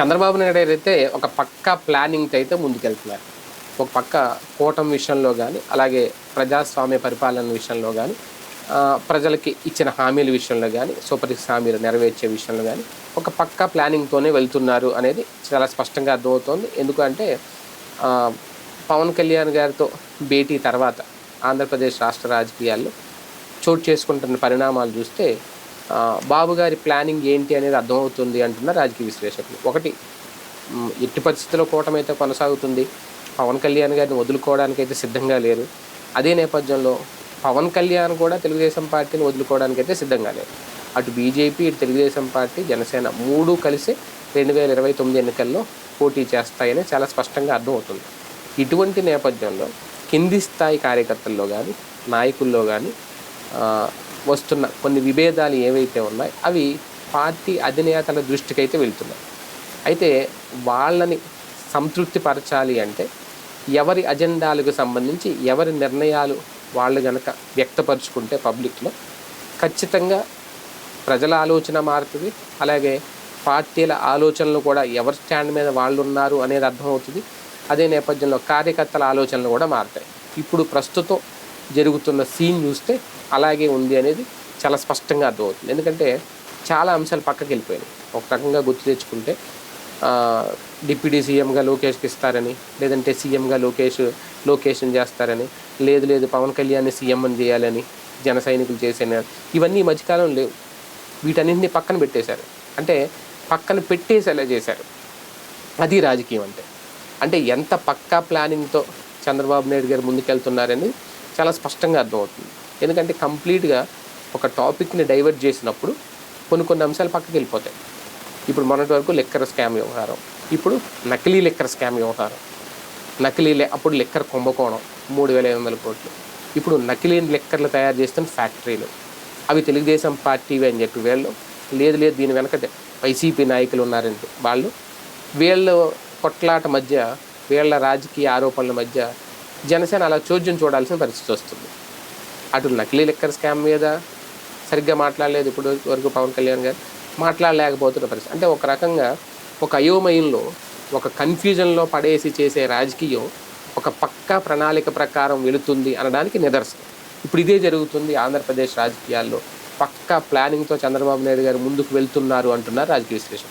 చంద్రబాబు నాయుడు అయితే ఒక పక్క ప్లానింగ్తో అయితే ముందుకెళ్తున్నారు. ఒక పక్క కూటమి విషయంలో కానీ అలాగే ప్రజాస్వామ్య పరిపాలన విషయంలో కానీ ప్రజలకి ఇచ్చిన హామీల విషయంలో కానీ సూపర్ సిక్స్ హామీలు నెరవేర్చే విషయంలో కానీ ఒక పక్క ప్లానింగ్తోనే వెళ్తున్నారు అనేది చాలా స్పష్టంగా అర్థమవుతోంది. ఎందుకంటే పవన్ కళ్యాణ్ గారితో భేటీ తర్వాత ఆంధ్రప్రదేశ్ రాష్ట్ర రాజకీయాల్లో చోటు చేసుకుంటున్న పరిణామాలు చూస్తే బాబు గారి ప్లానింగ్ ఏంటి అనేది అర్థమవుతుంది అంటున్న రాజకీయ విశ్లేషకులు. ఒకటి ఎట్టి పరిస్థితుల్లో కూటమి అయితే కొనసాగుతుంది. పవన్ కళ్యాణ్ గారిని వదులుకోవడానికి అయితే సిద్ధంగా లేరు. అదే నేపథ్యంలో పవన్ కళ్యాణ్ కూడా తెలుగుదేశం పార్టీని వదులుకోవడానికి అయితే సిద్ధంగా లేరు. అటు బీజేపీ ఇటు తెలుగుదేశం పార్టీ జనసేన మూడు కలిసి రెండు వేల ఇరవై తొమ్మిది ఎన్నికల్లో పోటీ చేస్తాయని చాలా స్పష్టంగా అర్థమవుతుంది. ఇటువంటి నేపథ్యంలో కింది స్థాయి కార్యకర్తల్లో కానీ నాయకుల్లో కానీ వస్తున్న కొన్ని విభేదాలు ఏవైతే ఉన్నాయో అవి పార్టీ అధినేతల దృష్టికి అయితే వెళ్తున్నాయి. అయితే వాళ్ళని సంతృప్తిపరచాలి అంటే ఎవరి అజెండాలకు సంబంధించి ఎవరి నిర్ణయాలు వాళ్ళు కనుక వ్యక్తపరుచుకుంటే పబ్లిక్లో ఖచ్చితంగా ప్రజల ఆలోచన మారుతుంది. అలాగే పార్టీల ఆలోచనలు కూడా ఎవరి స్టాండ్ మీద వాళ్ళు ఉన్నారు అనేది అర్థమవుతుంది. అదే నేపథ్యంలో కార్యకర్తల ఆలోచనలు కూడా మారుతాయి. ఇప్పుడు ప్రస్తుతం జరుగుతున్న సీన్ చూస్తే అలాగే ఉంది అనేది చాలా స్పష్టంగా అర్థమవుతుంది. ఎందుకంటే చాలా అంశాలు పక్కకి వెళ్ళిపోయినాయి. ఒక రకంగా గుర్తు తెచ్చుకుంటే డిప్యూటీ సీఎంగా లోకేష్కి ఇస్తారని లేదంటే సీఎంగా లోకేష్ లోకేషన్ చేస్తారని లేదు లేదు పవన్ కళ్యాణ్ని సీఎం అని చేయాలని జన సైనికులు చేసిన ఇవన్నీ మధ్యకాలం లేవు. వీటన్నింటినీ పక్కన పెట్టేశారు. అంటే పక్కన పెట్టేసేలా చేశారు? అది రాజకీయం అంటే. అంటే ఎంత పక్కా ప్లానింగ్తో చంద్రబాబు నాయుడు గారు ముందుకెళ్తున్నారని చాలా స్పష్టంగా అర్థమవుతుంది. ఎందుకంటే కంప్లీట్గా ఒక టాపిక్ని డైవర్ట్ చేసినప్పుడు కొన్ని కొన్ని అంశాలు పక్కకి వెళ్ళిపోతాయి. ఇప్పుడు మొన్నటి వరకు లెక్కర్ స్కామ్ వ్యవహారం ఇప్పుడు నకిలీ లెక్కర్ స్కామ్ వ్యవహారం. నకిలీ అప్పుడు లెక్కర్ కుంభకోణం మూడు వేల ఐదు వందల కోట్లు. ఇప్పుడు నకిలీ లెక్కర్లు తయారు చేస్తున్న ఫ్యాక్టరీలు. అవి తెలుగుదేశం పార్టీవి అని చెప్పి వీళ్ళు లేదు లేదు దీని వెనక వైసీపీ నాయకులు ఉన్నారంటే వాళ్ళు వీళ్ళ కొట్లాట మధ్య వీళ్ళ రాజకీయ ఆరోపణల మధ్య జనసేన అలా చోద్యం చూడాల్సిన పరిస్థితి వస్తుంది. అటు నకిలీ లెక్కర్ స్కామ్ మీద సరిగ్గా మాట్లాడలేదు ఇప్పుడు వరకు పవన్ కళ్యాణ్ గారు. మాట్లాడలేకపోతున్న పరిస్థితి. అంటే ఒక రకంగా ఒక అయోమయంలో ఒక కన్ఫ్యూజన్లో పడేసి చేసే రాజకీయం ఒక పక్కా ప్రణాళిక ప్రకారం వెళుతుంది అనడానికి నిదర్శనం. ఇప్పుడు ఇదే జరుగుతుంది ఆంధ్రప్రదేశ్ రాజకీయాల్లో. పక్కా ప్లానింగ్తో చంద్రబాబు నాయుడు గారు ముందుకు వెళ్తున్నారు అంటున్నారు రాజకీయ విశ్లేషణ